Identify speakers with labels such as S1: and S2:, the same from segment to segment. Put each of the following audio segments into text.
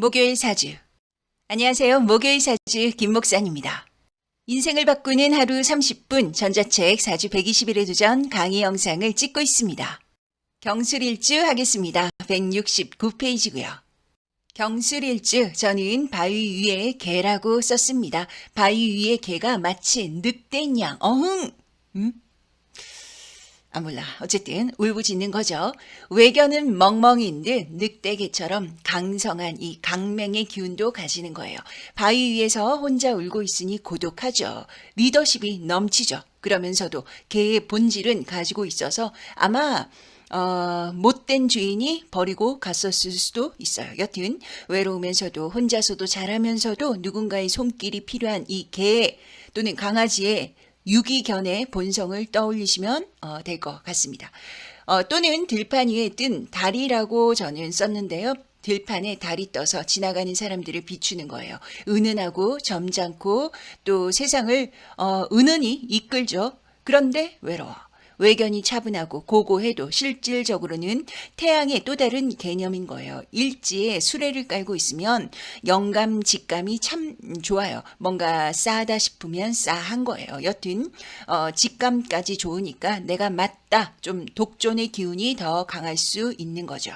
S1: 목요일 사주. 안녕하세요. 목요일 사주 김목산입니다. 인생을 바꾸는 하루 30분 전자책 사주 120일의 도전 강의 영상을 찍고 있습니다. 경술일주 하겠습니다. 169페이지고요. 경술일주 저는 바위 위에 개라고 썼습니다. 바위 위에 개가 마치 늑대인 양. 어흥. 음? 아 몰라. 어쨌든 울부짖는 거죠. 외견은 멍멍이인 듯 늑대개처럼 강성한 이 강맹의 기운도 가지는 거예요. 바위 위에서 혼자 울고 있으니 고독하죠. 리더십이 넘치죠. 그러면서도 개의 본질은 가지고 있어서 아마 어, 못된 주인이 버리고 갔었을 수도 있어요. 여튼 외로우면서도 혼자서도 잘하면서도 누군가의 손길이 필요한 이 개 또는 강아지의 유기견의 본성을 떠올리시면 어, 될 것 같습니다. 어, 또는 들판 위에 뜬 달이라고 저는 썼는데요. 들판에 달이 떠서 지나가는 사람들을 비추는 거예요. 은은하고 점잖고 또 세상을 어, 은은히 이끌죠. 그런데 외로워. 외견이 차분하고 고고해도 실질적으로는 태양의 또 다른 개념인 거예요. 일지에 수레를 깔고 있으면 영감, 직감이 참 좋아요. 뭔가 싸다 싶으면 싸한 거예요. 여튼 어, 직감까지 좋으니까 내가 맞다. 좀 독존의 기운이 더 강할 수 있는 거죠.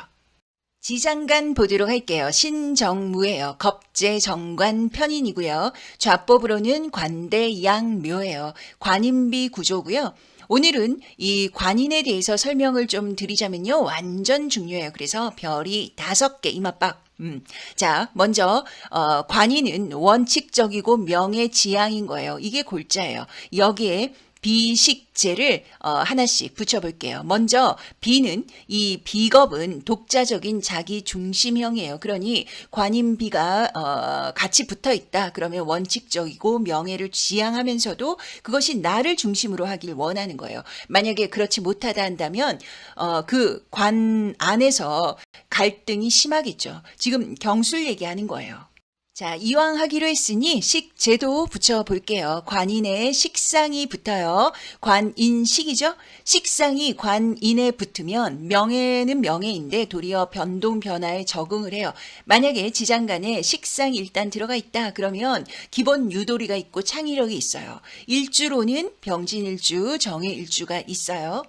S1: 지장간 보도록 할게요. 신정무예요. 겁재 정관 편인이고요. 좌법으로는 관대 양묘예요. 관인비 구조고요. 오늘은 이 관인에 대해서 설명을 좀 드리자면요. 완전 중요해요. 그래서 별이 다섯 개 이마박. 음. 자, 먼저 어, 관인은 원칙적이고 명예 지향인 거예요. 이게 골자예요. 여기에 비식제를 어, 하나씩 붙여볼게요. 먼저 비는 이 비겁은 독자적인 자기 중심형이에요. 그러니 관인비가 어, 같이 붙어 있다. 그러면 원칙적이고 명예를 지향하면서도 그것이 나를 중심으로 하길 원하는 거예요. 만약에 그렇지 못하다 한다면 어, 그 관 안에서 갈등이 심하겠죠. 지금 경술 얘기하는 거예요. 자, 이왕 하기로 했으니 식제도 붙여볼게요. 관인에 식상이 붙어요. 관인식이죠? 식상이 관인에 붙으면 명예는 명예인데 도리어 변동 변화에 적응을 해요. 만약에 지장간에 식상이 일단 들어가 있다. 그러면 기본 유도리가 있고 창의력이 있어요. 일주로는 병진일주, 정해일주가 있어요.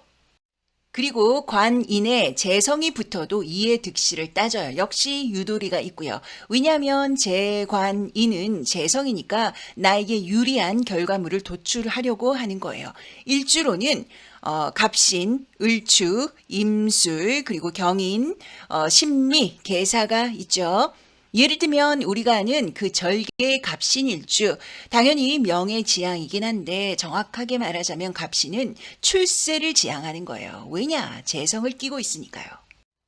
S1: 그리고 관인에 재성이 붙어도 이해 득실을 따져요. 역시 유도리가 있고요. 왜냐하면 재관인은 재성이니까 나에게 유리한 결과물을 도출하려고 하는 거예요. 일주로는 어, 갑신, 을추, 임술, 그리고 경인, 어, 심리, 계사가 있죠. 예를 들면 우리가 아는 그 절개 갑신일주 당연히 명예지향이긴 한데 정확하게 말하자면 갑신은 출세를 지향하는 거예요. 왜냐? 재성을 끼고 있으니까요.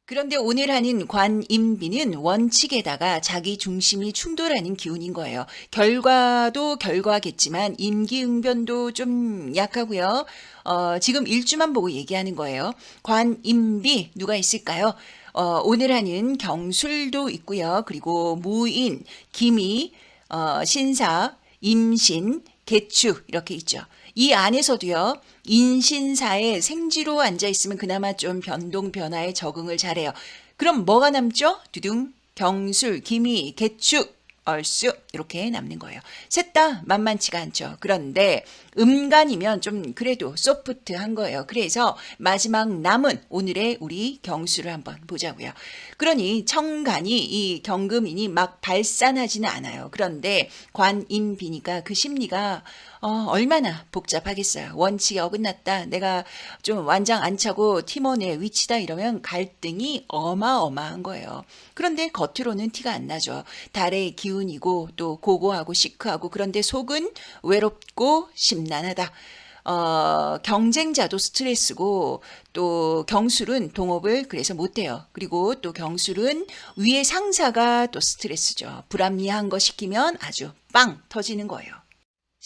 S1: 그런데 오늘 하는 관임비는 원칙에다가 자기 중심이 충돌하는 기운인 거예요. 결과도 결과겠지만 임기응변도 좀 약하고요. 어, 지금 일주만 보고 얘기하는 거예요. 관임비 누가 있을까요? 어, 오늘 하는 경술도 있고요. 그리고 무인, 기미, 어, 신사, 임신, 개축 이렇게 있죠. 이 안에서도요. 인신사에 생지로 앉아 있으면 그나마 좀 변동 변화에 적응을 잘해요. 그럼 뭐가 남죠? 두둥 경술, 기미, 개축, 얼쑤 이렇게 남는 거예요. 셋 다 만만치가 않죠. 그런데 음간이면 좀 그래도 소프트한 거예요. 그래서 마지막 남은 오늘의 우리 경수를 한번 보자고요. 그러니 청간이 이 경금인이 막 발산하지는 않아요. 그런데 관임비니까 그 심리가 어, 얼마나 복잡하겠어요. 원칙이 어긋났다. 내가 좀 완장 안 차고 팀원의 위치다 이러면 갈등이 어마어마한 거예요. 그런데 겉으로는 티가 안 나죠. 달의 기운이고 또 고고하고 시크하고 그런데 속은 외롭고 심란하다. 어, 경쟁자도 스트레스고 또 경술은 동업을 그래서 못해요. 그리고 또 경술은 위에 상사가 또 스트레스죠. 불합리한 거 시키면 아주 빵 터지는 거예요.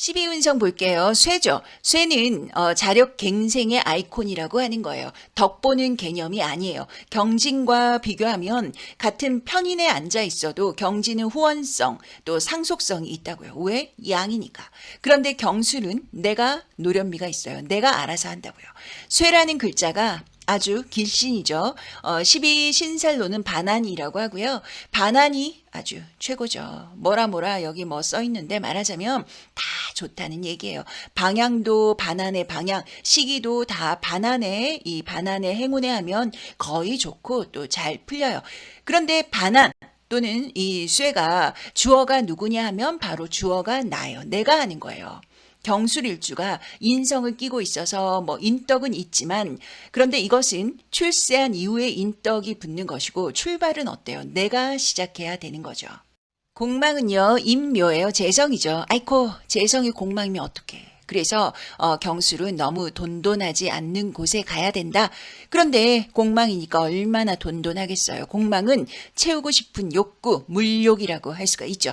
S1: 12운성 볼게요. 쇠죠. 쇠는 어, 자력 갱생의 아이콘이라고 하는 거예요. 덕보는 개념이 아니에요. 경진과 비교하면 같은 편인에 앉아 있어도 경진은 후원성 또 상속성이 있다고요. 왜? 양이니까. 그런데 경술은 내가 노련미가 있어요. 내가 알아서 한다고요. 쇠라는 글자가 아주 길 신이죠. 어, 12신살로는 반환이라고 하고요. 반환이 아주 최고죠. 뭐라 뭐라 여기 뭐 써 있는데 말하자면 다 좋다는 얘기예요. 방향도 반환의 방향, 시기도 다 반환의 이 반환의 행운에 하면 거의 좋고 또 잘 풀려요. 그런데 반환 또는 이 쇠가 주어가 누구냐 하면 바로 주어가 나예요. 내가 하는 거예요. 경술일주가 인성을 끼고 있어서 뭐 인덕은 있지만 그런데 이것은 출세한 이후에 인덕이 붙는 것이고 출발은 어때요? 내가 시작해야 되는 거죠. 공망은요 임묘예요 재성이죠. 아이코 재성이 공망이면 어떡해. 그래서 어, 경술은 너무 돈돈하지 않는 곳에 가야 된다. 그런데 공망이니까 얼마나 돈돈하겠어요. 공망은 채우고 싶은 욕구, 물욕이라고 할 수가 있죠.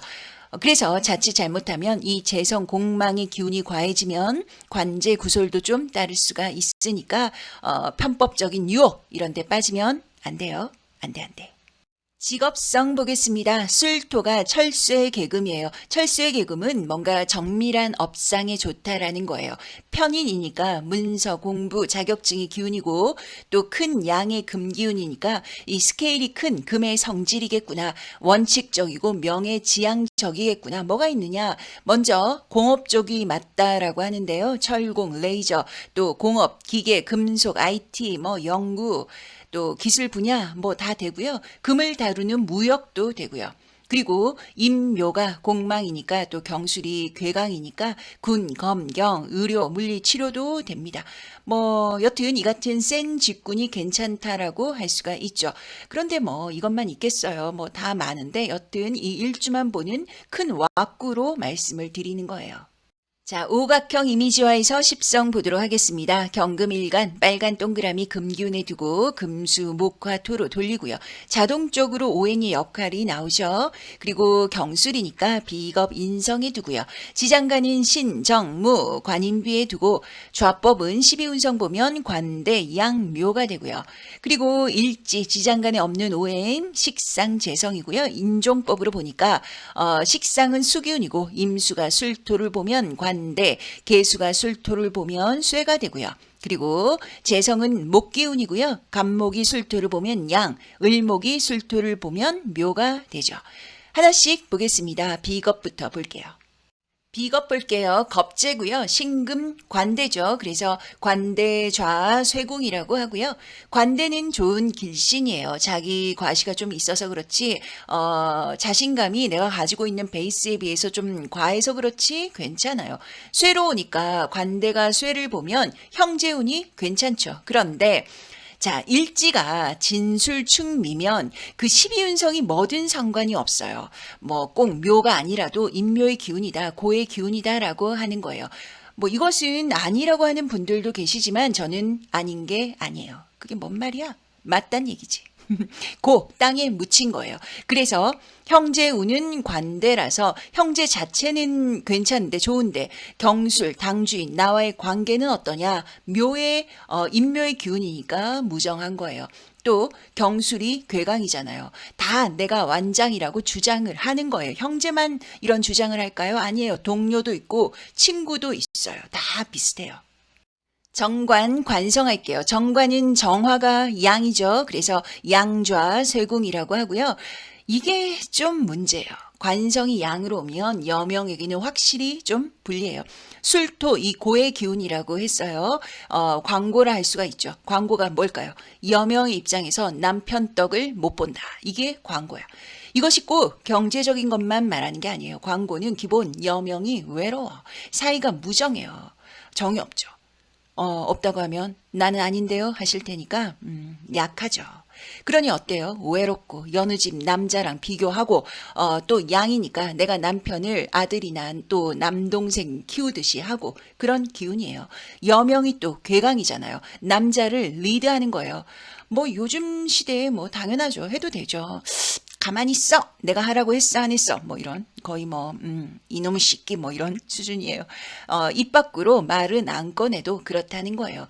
S1: 어, 그래서 자칫 잘못하면 이 재성 공망의 기운이 과해지면 관제 구솔도 좀 따를 수가 있으니까 어, 편법적인 유혹 이런 데 빠지면 안 돼요. 안 돼, 안 돼. 직업성 보겠습니다. 술토가 철수의 계금이에요. 철수의 계금은 뭔가 정밀한 업상에 좋다라는 거예요. 편인이니까 문서, 공부, 자격증이 기운이고 또 큰 양의 금 기운이니까 이 스케일이 큰 금의 성질이겠구나. 원칙적이고 명예 지향적이겠구나. 뭐가 있느냐? 먼저 공업 쪽이 맞다라고 하는데요. 철공, 레이저, 또 공업, 기계, 금속, IT, 뭐 연구, 또 기술 분야 뭐 다 되고요. 금을 다루는 무역도 되고요. 그리고 임묘가 공망이니까 또 경술이 괴강이니까 군, 검, 경, 의료, 물리 치료도 됩니다. 뭐 여튼 이 같은 센 직군이 괜찮다라고 할 수가 있죠. 그런데 뭐 이것만 있겠어요. 뭐 다 많은데 여튼 이 일주만 보는 큰 왁구로 말씀을 드리는 거예요. 자, 오각형 이미지화에서 십성 보도록 하겠습니다. 경금 일간 빨간 동그라미 금기운에 두고 금수, 목화, 토로 돌리고요. 자동적으로 오행의 역할이 나오죠. 그리고 경술이니까 비겁 인성에 두고요. 지장간인 신, 정, 무, 관인비에 두고 좌법은 12운성 보면 관대, 양, 묘가 되고요. 그리고 일지, 지장간에 없는 오행, 식상, 재성이고요. 인종법으로 보니까 어, 식상은 수기운이고 임수가 술토를 보면 관 관대, 개수가 술토를 보면 쇠가 되고요. 그리고 재성은 목기운이고요. 간목이 술토를 보면 양, 을목이 술토를 보면 묘가 되죠. 하나씩 보겠습니다. 비겁부터 볼게요. 비겁 볼게요. 겁재고요. 신금 관대죠. 그래서 관대 좌 쇠궁이라고 하고요. 관대는 좋은 길신이에요. 자기 과시가 좀 있어서 그렇지 어, 자신감이 내가 가지고 있는 베이스에 비해서 좀 과해서 그렇지 괜찮아요. 쇠로우니까 관대가 쇠를 보면 형제운이 괜찮죠. 그런데 자, 일지가 진술충미면 그 12운성이 뭐든 상관이 없어요. 뭐 꼭 묘가 아니라도 인묘의 기운이다, 고의 기운이다라고 하는 거예요. 뭐 이것은 아니라고 하는 분들도 계시지만 저는 아닌 게 아니에요. 그게 뭔 말이야? 맞단 얘기지. 고 땅에 묻힌 거예요. 그래서 형제 운은 관대라서 형제 자체는 괜찮은데 좋은데 경술 당주인 나와의 관계는 어떠냐 묘의 어, 인묘의 기운이니까 무정한 거예요. 또 경술이 괴강이잖아요. 다 내가 완장이라고 주장을 하는 거예요. 형제만 이런 주장을 할까요? 아니에요. 동료도 있고 친구도 있어요. 다 비슷해요. 정관 관성할게요. 정관은 정화가 양이죠. 그래서 양좌 쇠궁이라고 하고요. 이게 좀 문제예요. 관성이 양으로 오면 여명에게는 확실히 좀 불리해요. 술토 이 고의 기운이라고 했어요. 어, 광고라 할 수가 있죠. 광고가 뭘까요? 여명의 입장에서 남편 떡을 못 본다. 이게 광고야. 이것이 꼭 경제적인 것만 말하는 게 아니에요. 광고는 기본 여명이 외로워. 사이가 무정해요. 정이 없죠. 어, 없다고 하면 나는 아닌데요 하실 테니까 음, 약하죠. 그러니 어때요? 외롭고 여느 집 남자랑 비교하고 어, 또 양이니까 내가 남편을 아들이 난또 남동생 키우듯이 하고 그런 기운이에요. 여명이 또 괴강이잖아요. 남자를 리드하는 거예요. 뭐 요즘 시대에 뭐 당연하죠. 해도 되죠. 가만히 있어. 내가 하라고 했어 안 했어. 뭐 이런 거의 뭐 음, 이놈의 새끼 뭐 이런 수준이에요. 어, 입 밖으로 말은 안 꺼내도 그렇다는 거예요.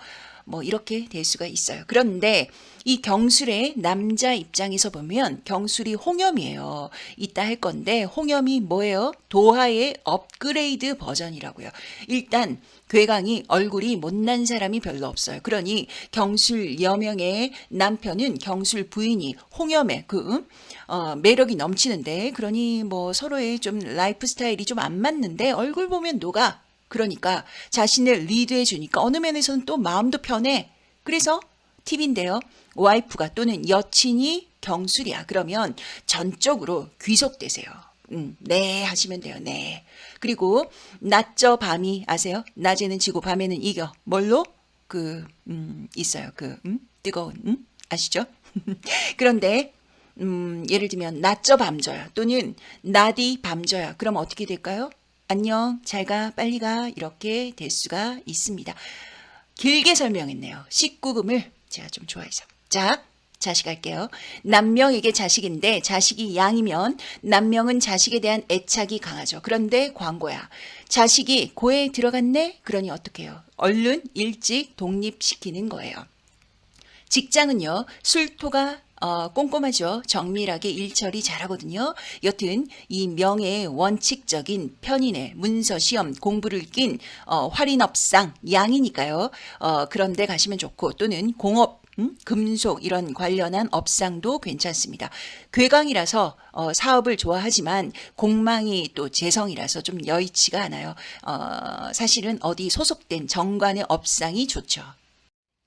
S1: 뭐 이렇게 될 수가 있어요. 그런데 이 경술의 남자 입장에서 보면 경술이 홍염이에요. 이따 할 건데 홍염이 뭐예요? 도하의 업그레이드 버전이라고요. 일단 괴강이 얼굴이 못난 사람이 별로 없어요. 그러니 경술 여명의 남편은 경술 부인이 홍염의 그 어, 매력이 넘치는데 그러니 뭐 서로의 좀 라이프 스타일이 좀 안 맞는데 얼굴 보면 녹아. 그러니까 자신을 리드해 주니까 어느 면에서는 또 마음도 편해. 그래서 팁인데요. 와이프가 또는 여친이 경술이야. 그러면 전적으로 귀속되세요. 음, 네 하시면 돼요. 네. 그리고 낮저 밤이 아세요? 낮에는 지고 밤에는 이겨. 뭘로? 그 음, 있어요. 그 음, 뜨거운 음? 아시죠? 그런데 음, 예를 들면 낮저 밤저야 또는 낮이 밤저야. 그럼 어떻게 될까요? 안녕, 잘 가, 빨리 가 이렇게 될 수가 있습니다. 길게 설명했네요. 19금을 제가 좀 좋아해서. 자, 자식 할게요. 남명에게 자식인데 자식이 양이면 남명은 자식에 대한 애착이 강하죠. 그런데 광고야. 자식이 고에 들어갔네? 그러니 어떡해요? 얼른 일찍 독립시키는 거예요. 직장은요, 술토가 어, 꼼꼼하죠. 정밀하게 일처리 잘하거든요. 여튼 이 명예의 원칙적인 편인의 문서 시험 공부를 낀 어, 활인업상 양이니까요. 어, 그런데 가시면 좋고 또는 공업 음? 금속 이런 관련한 업상도 괜찮습니다. 괴강이라서 어, 사업을 좋아하지만 공망이 또 재성이라서 좀 여의치가 않아요. 어, 사실은 어디 소속된 정관의 업상이 좋죠.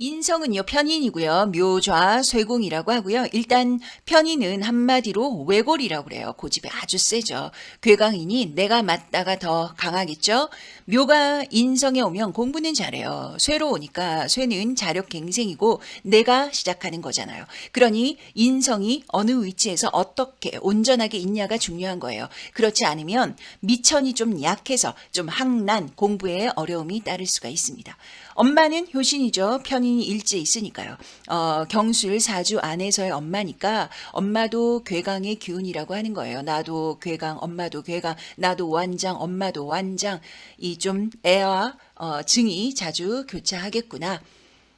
S1: 인성은요 편인이고요. 묘좌 쇠공이라고 하고요. 일단 편인은 한마디로 외골이라고 그래요. 고집이 아주 세죠. 괴강이니 내가 맞다가 더 강하겠죠? 묘가 인성에 오면 공부는 잘해요. 쇠로 오니까 쇠는 자력갱생이고 내가 시작하는 거잖아요. 그러니 인성이 어느 위치에서 어떻게 온전하게 있냐가 중요한 거예요. 그렇지 않으면 미천이 좀 약해서 좀 항난 공부에 어려움이 따를 수가 있습니다 엄마는 효신이죠. 편인이 일제 있으니까요. 어, 경술 사주 안에서의 엄마니까 엄마도 괴강의 기운이라고 하는 거예요. 나도 괴강, 엄마도 괴강, 나도 완장, 엄마도 완장. 이 좀 애와 어, 증이 자주 교차하겠구나.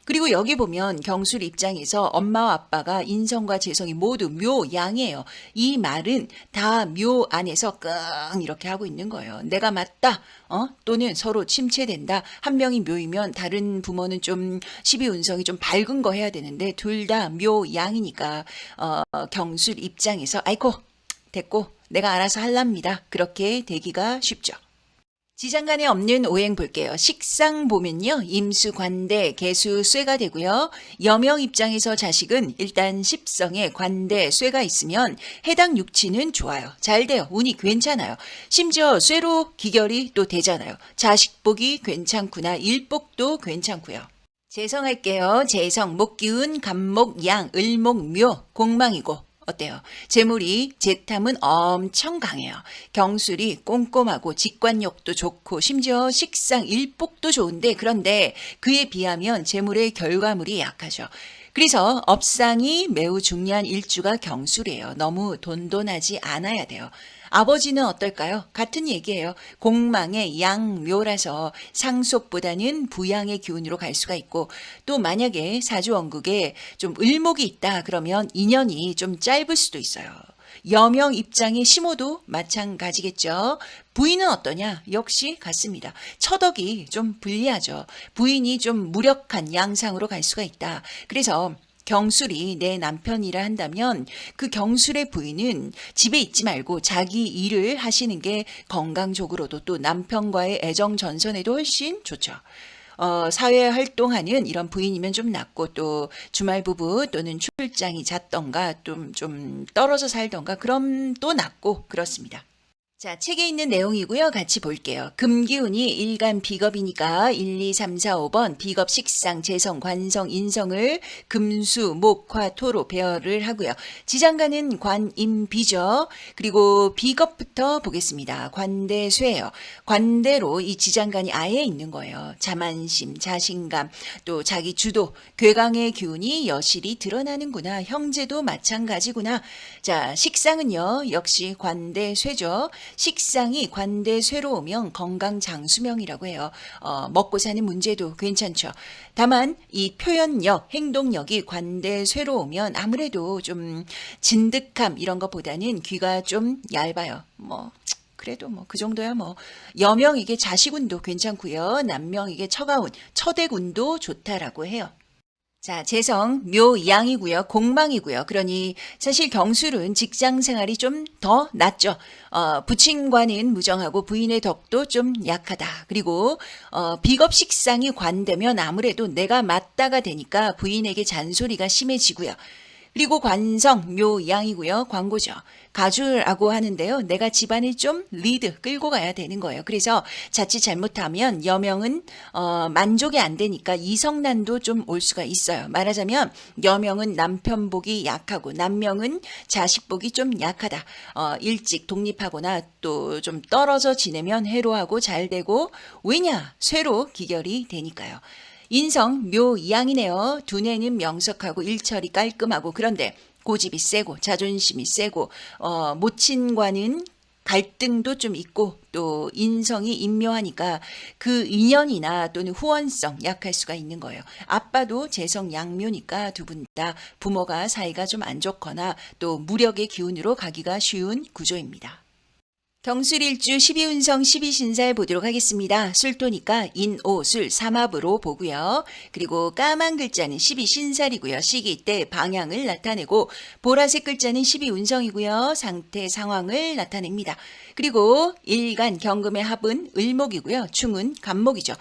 S1: 그리고 여기 보면 경술 입장에서 엄마와 아빠가 인성과 재성이 모두 묘양이에요. 이 말은 다 묘 안에서 끙 이렇게 하고 있는 거예요. 내가 맞다. 어? 또는 서로 침체된다. 한 명이 묘이면 다른 부모는 좀 십이 운성이 좀 밝은 거 해야 되는데 둘 다 묘양이니까 어, 경술 입장에서 아이고 됐고 내가 알아서 할랍니다. 그렇게 되기가 쉽죠. 지장간에 없는 오행 볼게요. 식상 보면요. 임수, 관대, 개수, 쇠가 되고요. 여명 입장에서 자식은 일단 십성에 관대, 쇠가 있으면 해당 육치는 좋아요. 잘 돼요. 운이 괜찮아요. 심지어 쇠로 기결이 또 되잖아요. 자식복이 괜찮구나. 일복도 괜찮고요. 재성할게요. 재성, 목기운, 간목, 양, 을목, 묘, 공망이고 어때요? 재물이 재탐은 엄청 강해요. 경술이 꼼꼼하고 직관력도 좋고 심지어 식상 일복도 좋은데 그런데 그에 비하면 재물의 결과물이 약하죠. 그래서 업상이 매우 중요한 일주가 경술이에요. 너무 돈돈하지 않아야 돼요. 아버지는 어떨까요? 같은 얘기예요. 공망의 양묘라서 상속보다는 부양의 기운으로 갈 수가 있고 또 만약에 사주원국에 좀 을목이 있다 그러면 인연이 좀 짧을 수도 있어요. 여명 입장의 심호도 마찬가지겠죠. 부인은 어떠냐? 역시 같습니다. 처덕이 좀 불리하죠. 부인이 좀 무력한 양상으로 갈 수가 있다. 그래서 경술이 내 남편이라 한다면 그 경술의 부인은 집에 있지 말고 자기 일을 하시는 게 건강적으로도 또 남편과의 애정 전선에도 훨씬 좋죠. 어, 사회 활동하는 이런 부인이면 좀 낫고 또 주말 부부 또는 출장이 잦던가 좀, 좀 떨어져 살던가 그럼 또 낫고 그렇습니다. 자, 책에 있는 내용이고요. 같이 볼게요. 금기운이 일간 비겁이니까 1, 2, 3, 4, 5번 비겁 식상, 재성, 관성, 인성을 금수, 목 화, 토로 배열을 하고요. 지장간은 관임 비죠. 그리고 비겁부터 보겠습니다. 관대쇠예요. 관대로 이 지장간이 아예 있는 거예요. 자만심, 자신감, 또 자기 주도, 괴강의 기운이 여실히 드러나는구나. 형제도 마찬가지구나. 자, 식상은요. 역시 관대 쇠죠. 식상이 관대 쇠로우면 건강 장수명이라고 해요. 어, 먹고 사는 문제도 괜찮죠. 다만 이 표현력, 행동력이 관대 쇠로우면 아무래도 좀 진득함 이런 것보다는 귀가 좀 얇아요. 뭐 그래도 뭐 그 정도야 뭐 여명에게 자식운도 괜찮고요. 남명에게 처가운, 처대군도 좋다라고 해요. 자, 재성 묘 양이고요. 공망이고요. 그러니 사실 경술은 직장 생활이 좀 더 낫죠. 어, 부친과는 무정하고 부인의 덕도 좀 약하다. 그리고 어, 비겁 식상이 관되면 아무래도 내가 맞다가 되니까 부인에게 잔소리가 심해지고요. 그리고 관성 묘양이고요. 광고죠. 가주라고 하는데요. 내가 집안을 좀 리드 끌고 가야 되는 거예요. 그래서 자칫 잘못하면 여명은 어, 만족이 안 되니까 이성난도 좀 올 수가 있어요. 말하자면 여명은 남편 복이 약하고 남명은 자식 복이 좀 약하다. 어, 일찍 독립하거나 또 좀 떨어져 지내면 해로하고 잘 되고 왜냐 쇠로 기결이 되니까요. 인성 묘양이네요. 두뇌는 명석하고 일처리 깔끔하고 그런데 고집이 세고 자존심이 세고 어, 모친과는 갈등도 좀 있고 또 인성이 인묘하니까 그 인연이나 또는 후원성 약할 수가 있는 거예요. 아빠도 재성 양묘니까 두 분 다 부모가 사이가 좀 안 좋거나 또 무력의 기운으로 가기가 쉬운 구조입니다. 경술일주 12운성 12신살 보도록 하겠습니다. 술토니까 인오 술 삼합으로 보고요. 그리고 까만 글자는 12신살이고요. 시기 때 방향을 나타내고 보라색 글자는 12운성이고요. 상태 상황을 나타냅니다. 그리고 일간 경금의 합은 을목이고요. 충은 간목이죠.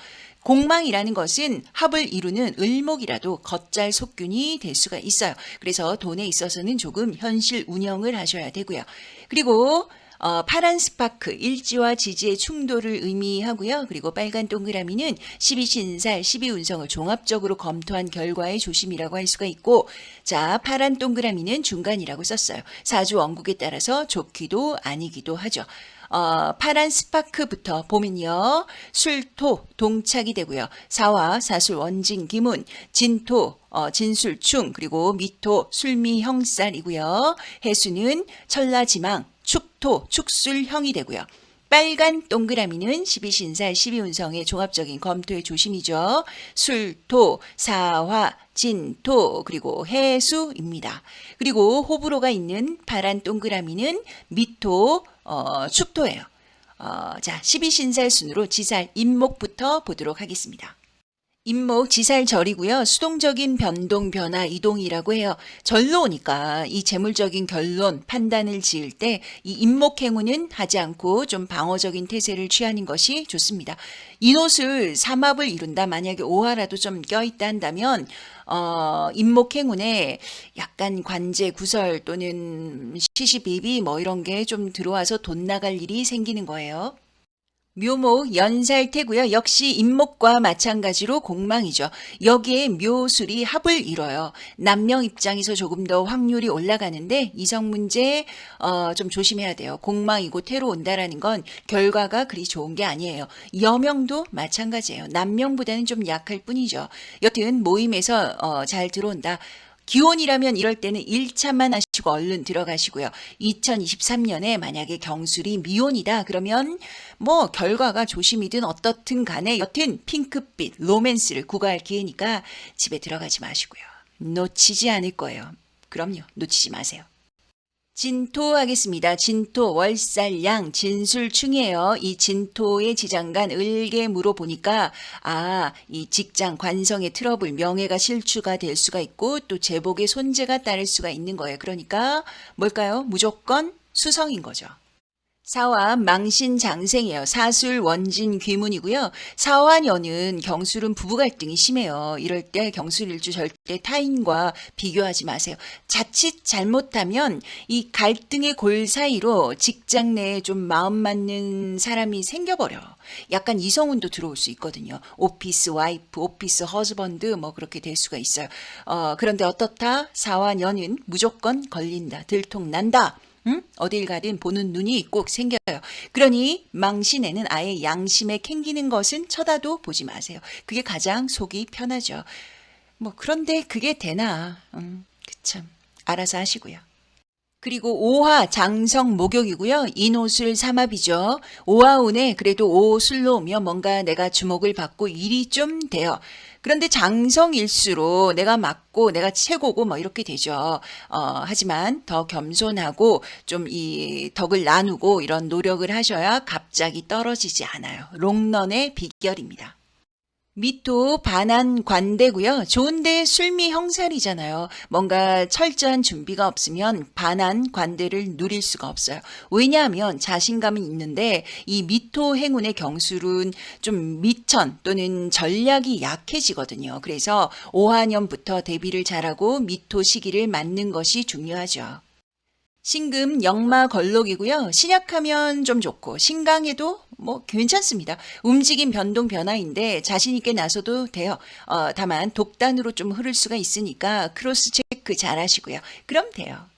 S1: 공망이라는 것은 합을 이루는 을목이라도 겉잘 속균이 될 수가 있어요. 그래서 돈에 있어서는 조금 현실 운영을 하셔야 되고요. 그리고 어, 파란 스파크, 일지와 지지의 충돌을 의미하고요. 그리고 빨간 동그라미는 12신살, 12운성을 종합적으로 검토한 결과의 조심이라고 할 수가 있고, 자, 파란 동그라미는 중간이라고 썼어요. 사주 원국에 따라서 좋기도 아니기도 하죠. 어, 파란 스파크부터 보면요. 술토 동착이 되고요. 사화 사술 원진 기문 진토 어, 진술충 그리고 미토 술미 형살이고요. 해수는 천라지망 축토 축술형이 되고요. 빨간 동그라미는 12신살 12운성의 종합적인 검토의 조심이죠. 술토, 사화, 진토, 그리고 해수입니다. 그리고 호불호가 있는 파란 동그라미는 미토, 어, 축토예요. 어, 자, 12신살 순으로 지살, 임목부터 보도록 하겠습니다. 임목 지살절이고요. 수동적인 변동, 변화, 이동이라로 해요. 절로 오니까 이 재물적인 결론, 판단을 지을 때 이 임목 행운은 하지 않고 좀 방어적인 태세를 취하는 것이 좋습니다. 인옷을 삼합을 이룬다. 만약에 오화라도 좀 껴있다 한다면 어, 임목 행운에 약간 관제, 구설 또는 시시비비 뭐 이런 게 좀 들어와서 돈 나갈 일이 생기는 거예요. 묘목 연살태고요. 역시 임목과 마찬가지로 공망이죠. 여기에 묘술이 합을 이뤄요. 남명 입장에서 조금 더 확률이 올라가는데 이성 문제 어, 좀 조심해야 돼요. 공망이고 태로 온다라는 건 결과가 그리 좋은 게 아니에요. 여명도 마찬가지예요. 남명보다는 좀 약할 뿐이죠. 여튼 모임에서 어, 잘 들어온다. 기온이라면 이럴 때는 1차만 하시고 얼른 들어가시고요. 2023년에 만약에 경술이 미온이다 그러면 뭐 결과가 조심이든 어떻든 간에 여튼 핑크빛 로맨스를 구가할 기회니까 집에 들어가지 마시고요. 놓치지 않을 거예요. 그럼요. 놓치지 마세요. 진토 하겠습니다. 진토 월살양 진술충이에요. 이 진토의 지장간 을게 물어보니까 아, 이 직장 관성의 트러블, 명예가 실추가 될 수가 있고 또 제복의 손재가 따를 수가 있는 거예요. 그러니까 뭘까요? 무조건 수성인 거죠. 사화 망신 장생이에요. 사술 원진 귀문이고요. 사화년은 경술은 부부 갈등이 심해요. 이럴 때 경술일주 절대 타인과 비교하지 마세요. 자칫 잘못하면 이 갈등의 골 사이로 직장 내에 좀 마음 맞는 사람이 생겨버려. 약간 이성운도 들어올 수 있거든요. 오피스 와이프, 오피스 허즈번드 뭐 그렇게 될 수가 있어요. 어, 그런데 어떻다? 사화년은 무조건 걸린다. 들통난다. 응? 어딜 가든 보는 눈이 꼭 생겨요. 그러니 망신에는 아예 양심에 캥기는 것은 쳐다도 보지 마세요. 그게 가장 속이 편하죠. 뭐 그런데 그게 되나? 음, 그참 알아서 하시고요. 그리고 오화 장성 목욕이고요. 인옷을 삼합이죠. 오화운에 그래도 오술로 오면 뭔가 내가 주목을 받고 일이 좀 돼요. 그런데 장성일수록 내가 맞고 내가 최고고 뭐 이렇게 되죠. 어, 하지만 더 겸손하고 좀 이 덕을 나누고 이런 노력을 하셔야 갑자기 떨어지지 않아요. 롱런의 비결입니다. 미토 반한 관대고요. 좋은데 술미 형살이잖아요. 뭔가 철저한 준비가 없으면 반한 관대를 누릴 수가 없어요. 왜냐하면 자신감은 있는데 이 미토 행운의 경술은 좀 미천 또는 전략이 약해지거든요. 그래서 5학년부터 대비를 잘하고 미토 시기를 맞는 것이 중요하죠. 신금 역마 걸록이고요. 신약하면 좀 좋고 신강해도 뭐 괜찮습니다. 움직임 변동 변화인데 자신 있게 나서도 돼요. 어, 다만 독단으로 좀 흐를 수가 있으니까 크로스 체크 잘 하시고요. 그럼 돼요.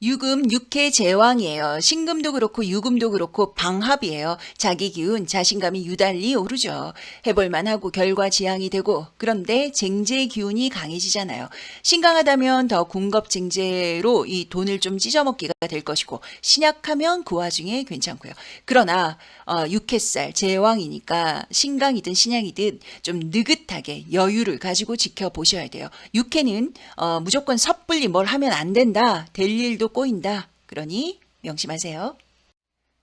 S1: 유금 육해 제왕이에요. 신금도 그렇고 유금도 그렇고 방합이에요. 자기 기운, 자신감이 유달리 오르죠. 해볼만 하고 결과 지향이 되고 그런데 쟁제의 기운이 강해지잖아요. 신강하다면 더 궁겁쟁제로 이 돈을 좀 찢어먹기가 될 것이고 신약하면 그 와중에 괜찮고요. 그러나 어, 육해살 제왕이니까 신강이든 신약이든 좀 느긋하게 여유를 가지고 지켜보셔야 돼요. 육해는 어, 무조건 섣불리 뭘 하면 안 된다. 될 일도 꼬인다. 그러니 명심하세요.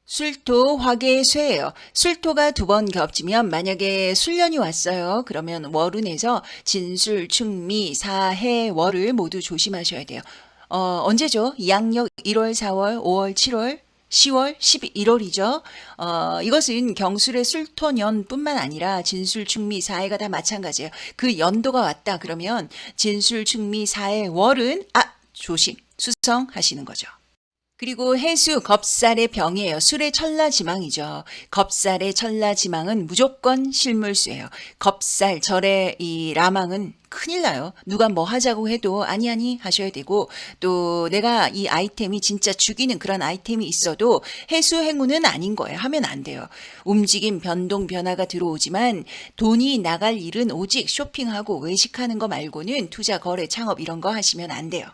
S1: 술토 화계 쇠예요. 술토가 두 번 겹치면 만약에 술년이 왔어요. 그러면 월운에서 진술, 충미, 사해, 월을 모두 조심하셔야 돼요. 어, 언제죠? 양력 1월, 4월, 5월, 7월, 10월, 11월이죠. 어, 이것은 경술의 술토년뿐만 아니라 진술, 충미, 사해가 다 마찬가지예요. 그 연도가 왔다 그러면 진술, 충미, 사해, 월은 아 조심 수성하시는 거죠. 그리고 해수 겁살의 병이에요. 술의 천라지망이죠. 겁살의 천라지망은 무조건 실물수예요. 겁살 절의 이 라망은 큰일 나요. 누가 뭐 하자고 해도 아니 아니 하셔야 되고 또 내가 이 아이템이 진짜 죽이는 그런 아이템이 있어도 해수 행운은 아닌 거예요. 하면 안 돼요. 움직임 변동 변화가 들어오지만 돈이 나갈 일은 오직 쇼핑하고 외식하는 거 말고는 투자 거래 창업 이런 거 하시면 안 돼요.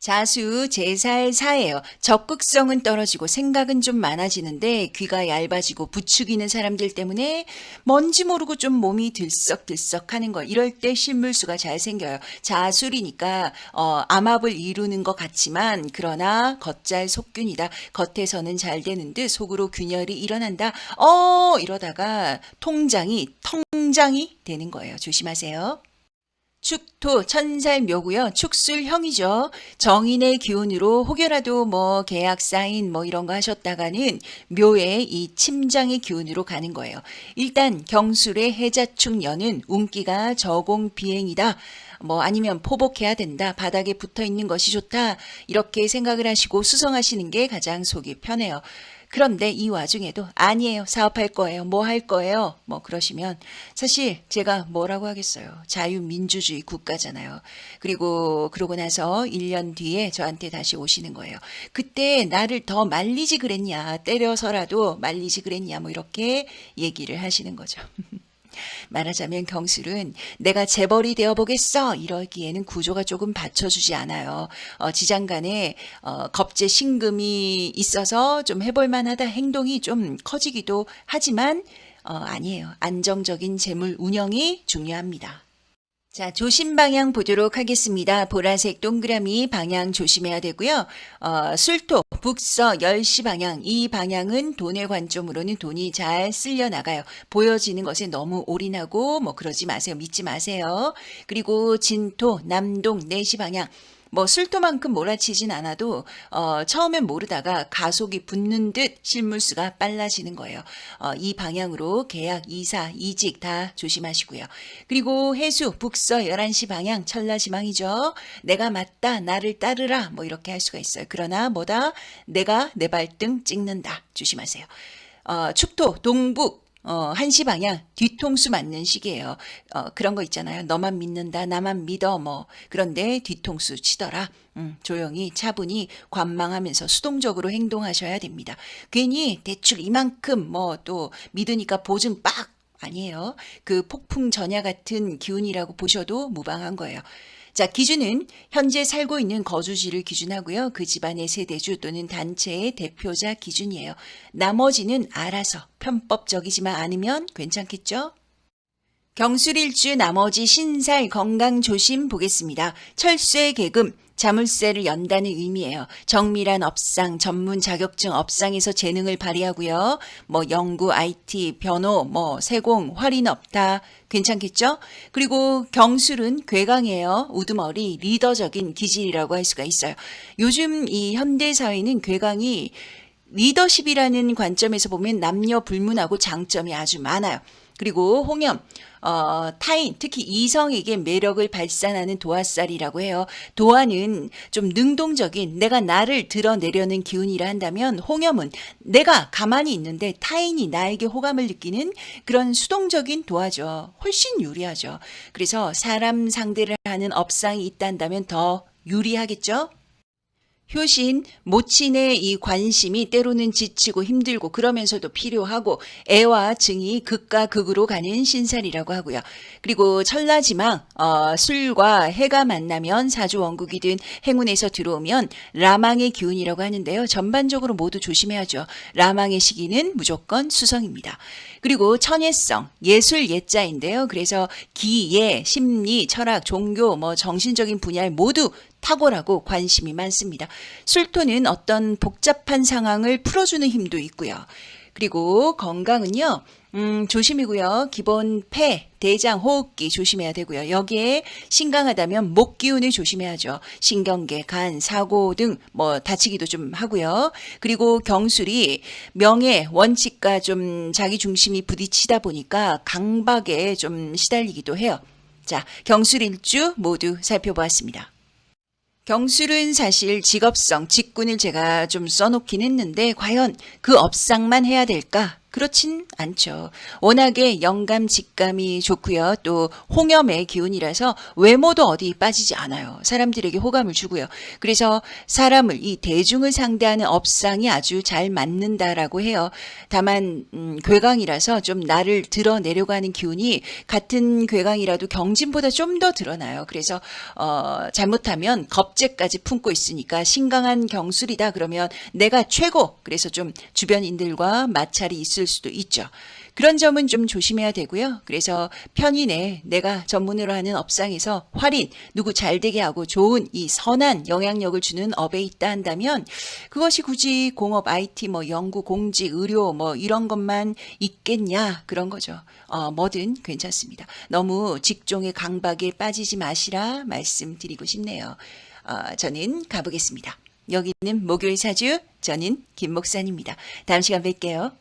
S1: 자수 제살 사예요. 적극성은 떨어지고 생각은 좀 많아지는데 귀가 얇아지고 부추기는 사람들 때문에 뭔지 모르고 좀 몸이 들썩들썩 하는 거. 이럴 때 실물수가 잘 생겨요. 자술이니까 어, 암압을 이루는 것 같지만 그러나 겉잘 속균이다. 겉에서는 잘 되는 듯 속으로 균열이 일어난다. 어 이러다가 통장이 통장이 되는 거예요. 조심하세요. 축토 천살묘고요. 축술형이죠. 정인의 기운으로 혹여라도 뭐 계약 사인 뭐 이런 거 하셨다가는 묘의 이 침장의 기운으로 가는 거예요. 일단 경술의 해자축년은 운기가 저공 비행이다. 뭐 아니면 포복해야 된다. 바닥에 붙어 있는 것이 좋다. 이렇게 생각을 하시고 수성하시는 게 가장 속이 편해요. 그런데 이 와중에도 아니에요. 사업할 거예요. 뭐 할 거예요. 뭐 그러시면 사실 제가 뭐라고 하겠어요. 자유민주주의 국가잖아요. 그리고 그러고 나서 1년 뒤에 저한테 다시 오시는 거예요. 그때 나를 더 말리지 그랬냐. 때려서라도 말리지 그랬냐. 뭐 이렇게 얘기를 하시는 거죠. 말하자면 경술은 내가 재벌이 되어 보겠어 이러기에는 구조가 조금 받쳐주지 않아요. 어, 지장간에 어, 겁제 신금이 있어서 좀 해볼 만하다 행동이 좀 커지기도 하지만 어, 아니에요. 안정적인 재물 운영이 중요합니다. 자, 조심 방향 보도록 하겠습니다. 보라색 동그라미 방향 조심해야 되고요. 어, 술토, 북서 10시 방향. 이 방향은 돈의 관점으로는 돈이 잘 쓸려 나가요. 보여지는 것에 너무 올인하고 뭐 그러지 마세요. 믿지 마세요. 그리고 진토, 남동 4시 방향. 뭐 술토만큼 몰아치진 않아도 어, 처음엔 모르다가 가속이 붙는 듯 실물수가 빨라지는 거예요. 어, 이 방향으로 계약, 이사, 이직 다 조심하시고요. 그리고 해수, 북서 11시 방향 천라지망이죠. 내가 맞다, 나를 따르라 뭐 이렇게 할 수가 있어요. 그러나 뭐다? 내가 내 발등 찍는다. 조심하세요. 어, 축토, 동북, 어, 한시 방향 뒤통수 맞는 시기예요. 어, 그런 거 있잖아요. 너만 믿는다, 나만 믿어, 뭐. 그런데 뒤통수 치더라. 음, 조용히 차분히 관망하면서 수동적으로 행동하셔야 됩니다. 괜히 대출 이만큼 뭐 또 믿으니까 보증 빡 아니에요. 그 폭풍 전야 같은 기운이라고 보셔도 무방한 거예요. 자, 기준은 현재 살고 있는 거주지를 기준하고요. 그 집안의 세대주 또는 단체의 대표자 기준이에요. 나머지는 알아서 편법적이지만 않으면 괜찮겠죠? 경술일주 나머지 신살 건강 조심 보겠습니다. 철새 계금 자물쇠를 연다는 의미예요. 정밀한 업상, 전문 자격증 업상에서 재능을 발휘하고요. 뭐 연구, IT, 변호, 뭐 세공, 활인업 다 괜찮겠죠? 그리고 경술은 괴강이에요. 우두머리, 리더적인 기질이라고 할 수가 있어요. 요즘 이 현대 사회는 괴강이 리더십이라는 관점에서 보면 남녀 불문하고 장점이 아주 많아요. 그리고 홍염, 어, 타인, 특히 이성에게 매력을 발산하는 도화살이라고 해요. 도화는 좀 능동적인 내가 나를 드러내려는 기운이라 한다면 홍염은 내가 가만히 있는데 타인이 나에게 호감을 느끼는 그런 수동적인 도화죠. 훨씬 유리하죠. 그래서 사람 상대를 하는 업상이 있다면 더 유리하겠죠? 효신, 모친의 이 관심이 때로는 지치고 힘들고 그러면서도 필요하고 애와 증이 극과 극으로 가는 신살이라고 하고요. 그리고 천라지망, 어, 술과 해가 만나면 사주원국이 든 행운에서 들어오면 라망의 기운이라고 하는데요. 전반적으로 모두 조심해야죠. 라망의 시기는 무조건 수성입니다. 그리고 천예성, 예술 예자인데요. 그래서 기예, 심리, 철학, 종교, 뭐 정신적인 분야에 모두 탁월하고 관심이 많습니다. 술토는 어떤 복잡한 상황을 풀어주는 힘도 있고요. 그리고 건강은요, 음, 조심이고요. 기본 폐, 대장, 호흡기 조심해야 되고요. 여기에 신강하다면 목 기운을 조심해야죠. 신경계, 간, 사고 등 뭐 다치기도 좀 하고요. 그리고 경술이 명예, 원칙과 좀 자기 중심이 부딪히다 보니까 강박에 좀 시달리기도 해요. 자, 경술일주 모두 살펴보았습니다. 경술은 사실 직업성, 직군을 제가 좀 써놓긴 했는데 과연 그 업상만 해야 될까? 그렇진 않죠. 워낙에 영감, 직감이 좋고요. 또 홍염의 기운이라서 외모도 어디 빠지지 않아요. 사람들에게 호감을 주고요. 그래서 사람을 이 대중을 상대하는 업상이 아주 잘 맞는다라고 해요. 다만 음, 괴강이라서 좀 나를 드러내려고 하는 기운이 같은 괴강이라도 경진보다 좀 더 드러나요. 그래서 어, 잘못하면 겁재까지 품고 있으니까 신강한 경술이다 그러면 내가 최고. 그래서 좀 주변인들과 마찰이 있을 수도 있죠. 그런 점은 좀 조심해야 되고요. 그래서 편인에 내가 전문으로 하는 업상에서 활인, 누구 잘 되게 하고 좋은 이 선한 영향력을 주는 업에 있다 한다면 그것이 굳이 공업, IT, 뭐 연구, 공직, 의료 뭐 이런 것만 있겠냐 그런 거죠. 어, 뭐든 괜찮습니다. 너무 직종의 강박에 빠지지 마시라 말씀드리고 싶네요. 어, 저는 가보겠습니다. 여기는 목요일 사주, 저는 김 목사입니다. 다음 시간 뵐게요.